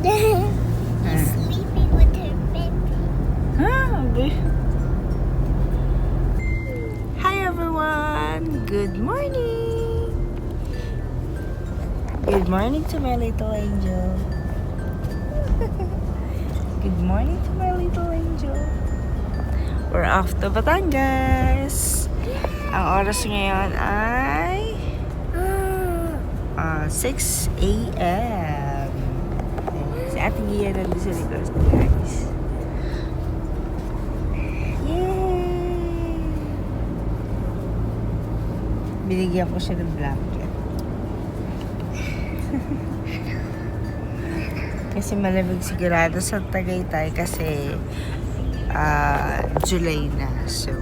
She's sleeping with her baby. Ah. Hi everyone! Good morning! Good morning to my little angel. Good morning to my little angel. We're off to Batangas. Ang oras ngayon ay ah, 6 a.m. Ate Gia nandun sa likod, guys. Yay! Binigyan ko siya ng blanket. kasi malamig sigurado sa Tagaytay kasi ah, July na. So,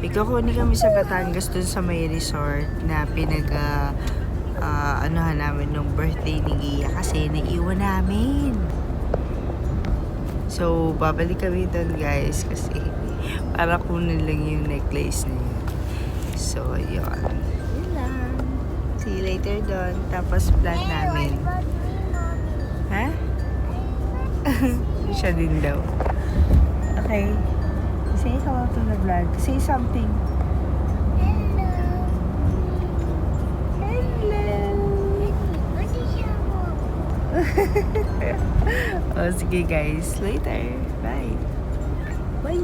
may kukunin kami sa Batangas dun sa may resort na pinag ah, ah, anuhan namin nung birthday ni Gia kasi naiwan namin. So, babalik kami doon guys kasi para kunin lang yung necklace na. So, yun. Yun. See you later doon. Tapos plan namin. Ha? Siya din daw. Okay. Say hello to the vlog. Say something. oh, sige guys. Later. Bye. Bye.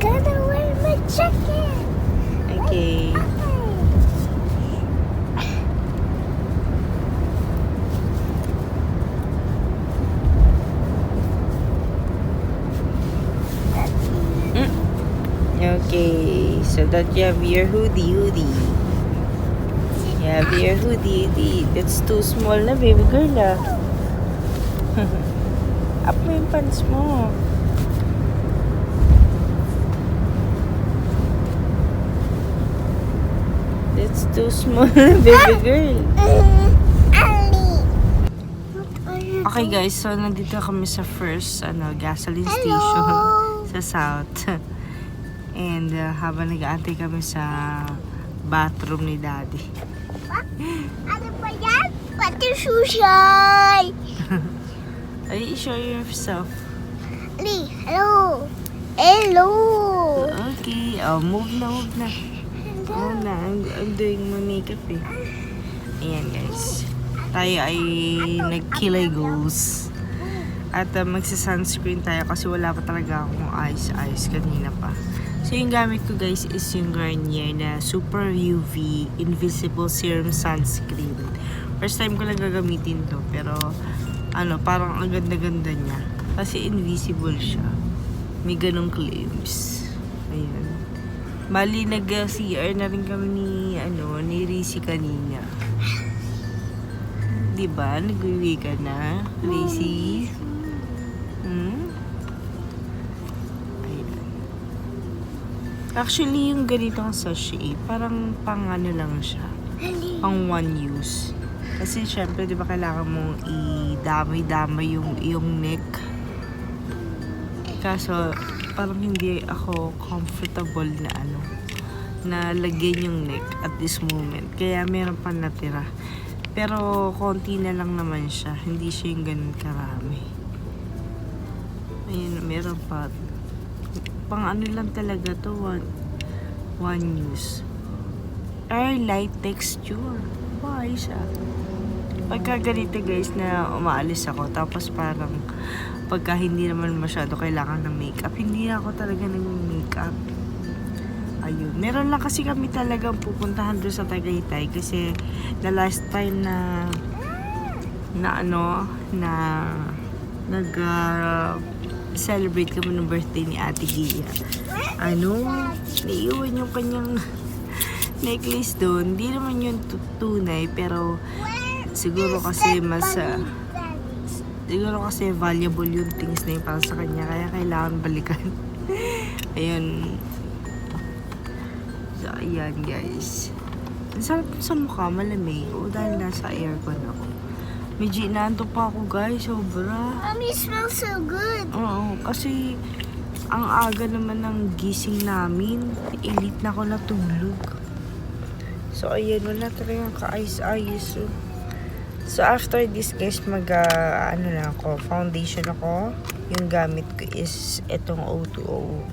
Gotta wear my jacket. Okay. Okay, mm. so that you have your hoodie, hoodie. Have your hoodie, hoodie. That's too small na, baby girl, ah. Up mo yung pants mo. That's too small na, baby girl. Okay guys, so nandito kami sa first ano gasoline station sa South. And uh, habang nag-aantay kami sa bathroom ni Daddy. Ano ba yan? Pati sushi! Ay, show yourself. Ali, hello! Hello! Okay, oh, move na, move na. Oh na, I'm, I'm doing my makeup eh. Ayan guys. Tayo ay nagkilay goals. At uh, magsa-sunscreen tayo kasi wala pa talaga akong eyes-eyes kanina pa. So yung gamit ko guys is yung Garnier na Super UV Invisible Serum Sunscreen. First time ko lang gagamitin to pero ano parang ang ganda-ganda niya. Kasi invisible siya. May ganong claims. Ayan. Bali nag-CR na rin kami ni ano ni Rizzy kanina. 'Di ba? Nag-uwi ka na, Rizzy. Actually, yung ganitong sachet, parang pang ano lang siya. Pang one use. Kasi syempre, di ba kailangan mong i-damay-damay yung, yung neck. Kaso, parang hindi ako comfortable na ano, na lagyan yung neck at this moment. Kaya meron pa natira. Pero konti na lang naman siya. Hindi siya yung ganun karami. Ayun, meron pa. Pang ano lang talaga to, one, one use. Air light texture. Why siya? Pagka ganito guys na umaalis ako, tapos parang pagka hindi naman masyado kailangan ng makeup, hindi ako talaga ng makeup. Ayun. Meron lang kasi kami talagang pupuntahan doon sa Tagaytay kasi the last time na na ano na nag uh, celebrate kami ng birthday ni Ate Gia. Ano, naiiwan yung kanyang necklace doon. Hindi naman yun tu- tunay pero siguro kasi mas uh, siguro kasi valuable yung things na yun para sa kanya kaya kailangan balikan. Ayun. So, ayan guys. Ang sarap sa mukha, malamig. O dahil nasa aircon ako. Medyo inaanto pa ako guys, sobra. Mommy smells so good. Oo, kasi ang aga naman ng gising namin. Elite na ako natulog. So, ayan, wala talagang kaayos-ayos. oh. So, after this guys, mag, ah, ano na ako, foundation ako. Yung gamit ko is itong O2O.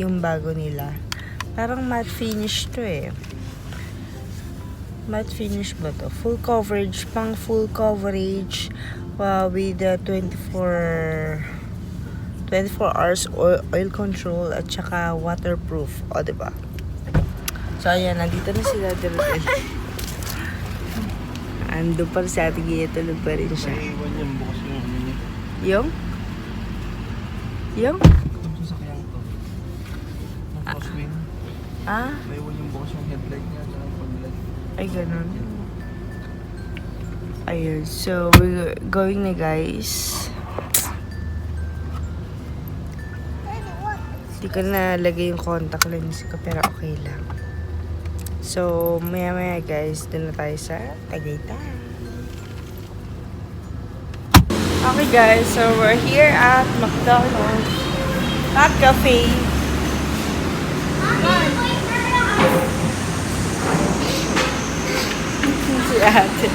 Yung bago nila. Parang matte finish to eh. Matte finish ba to? Full coverage, pang full coverage uh, with the 24 24 hours oil, oil control at saka waterproof. O, diba? So, ayan, nandito na sila Dirtel. Ando pa rin si Ate Gia, tulog pa rin siya. Yung yung ano. Yung? Yung? Crosswind. Ah, Naiiwan yung bukas yung headlight niya. Ay ganun. Ayun, so we're going na guys. Hindi ko na lagay yung contact lens ko pero okay lang. So, maya maya guys, dun na tayo sa Tagaytay. Okay guys, so we're here at McDonald's. Not Cafe. Si ate.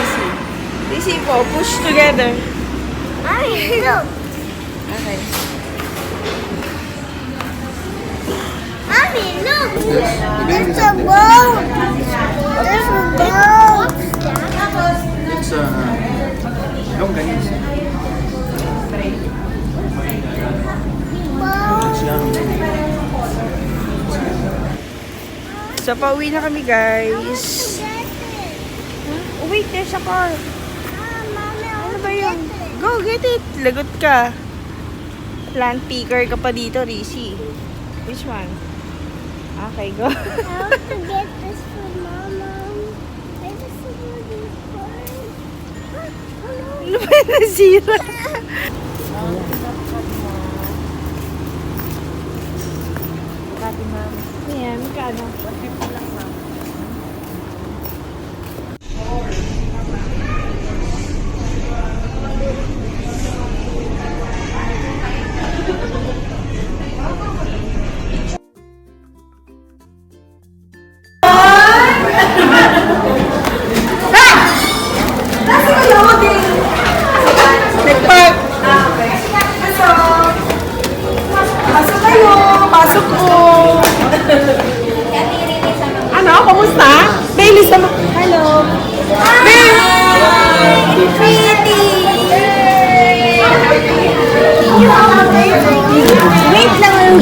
Easy. Easy po, push together. Mommy, look. Okay. Mommy, look. There's a boat. There's a boat. It's uh, longganisa. Boat. So, pauwi na kami guys. Oh, wait, there's a car. Ano ba yun? Go, get it. Lagot ka. Plant picker ka pa dito, Rizzy. Which one? Okay, go. I want to get this for Mama. I just want this one. ano ba yung nasira? 没，没干呢。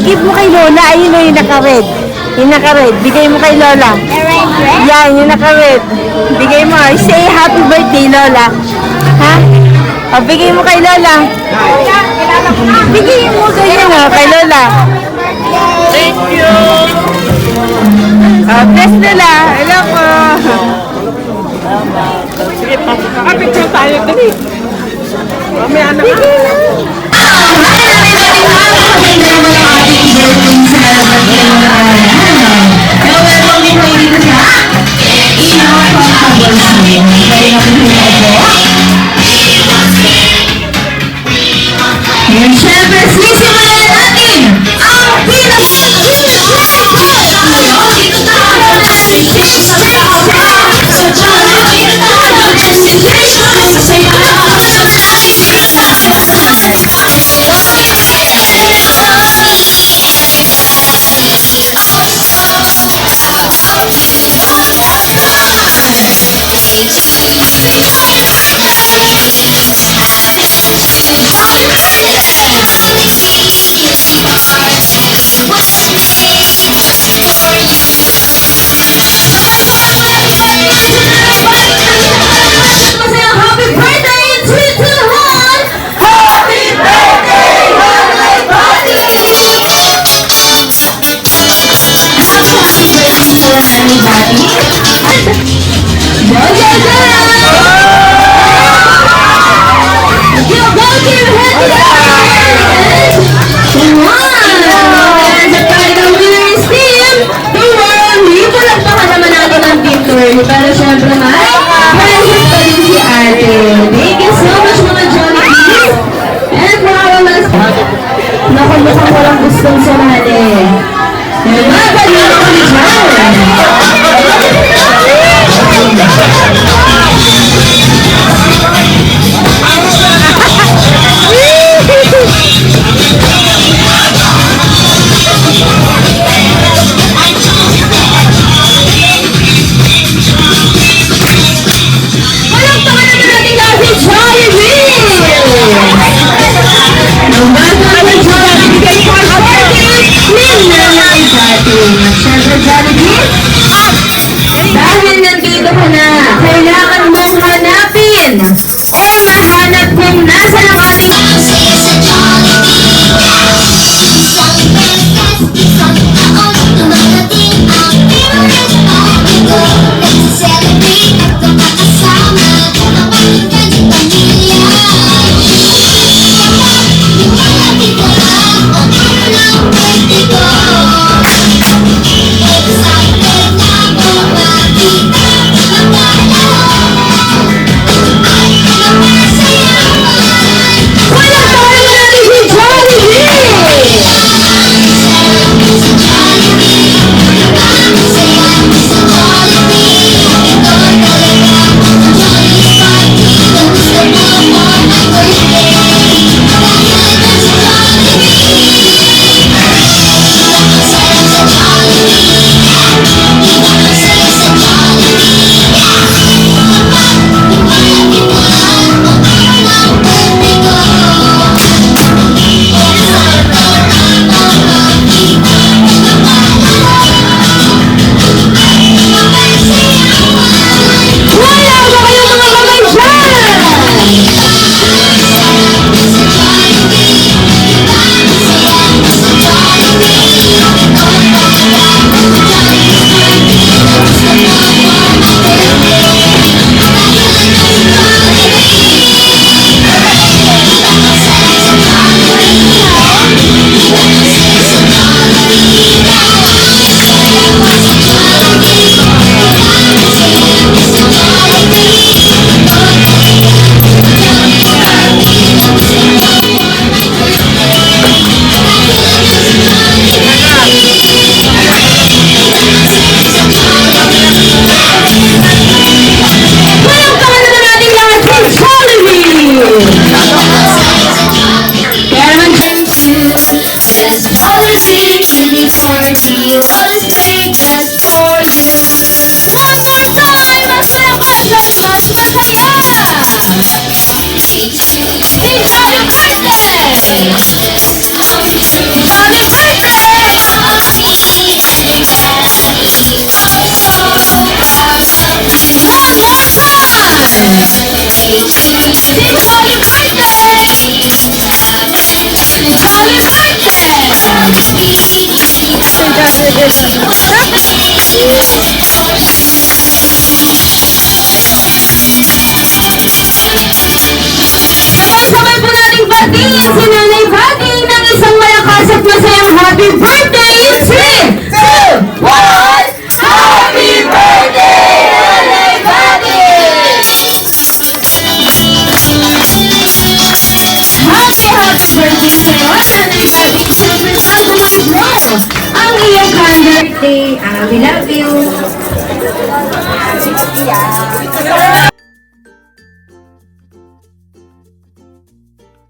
Give mo kay Lola. Ayun na yung naka-red. Yung naka-red. Bigay mo kay Lola. Yan, yung naka-red. Bigay mo. Say happy birthday, Lola. Ha? O, bigay mo kay Lola. Bigay mo ganyan o, kay Lola. Thank you! O, bless Lola. Hello po. Sige, pasok ka. Picture tayo. Dali. Mamaya na. Ngayon, syempre, sisimulan na natin natin. Siyempre, Jollibee, dahil nandito ka na, kailangan mong hanapin o mahanap kung nasa ang ating...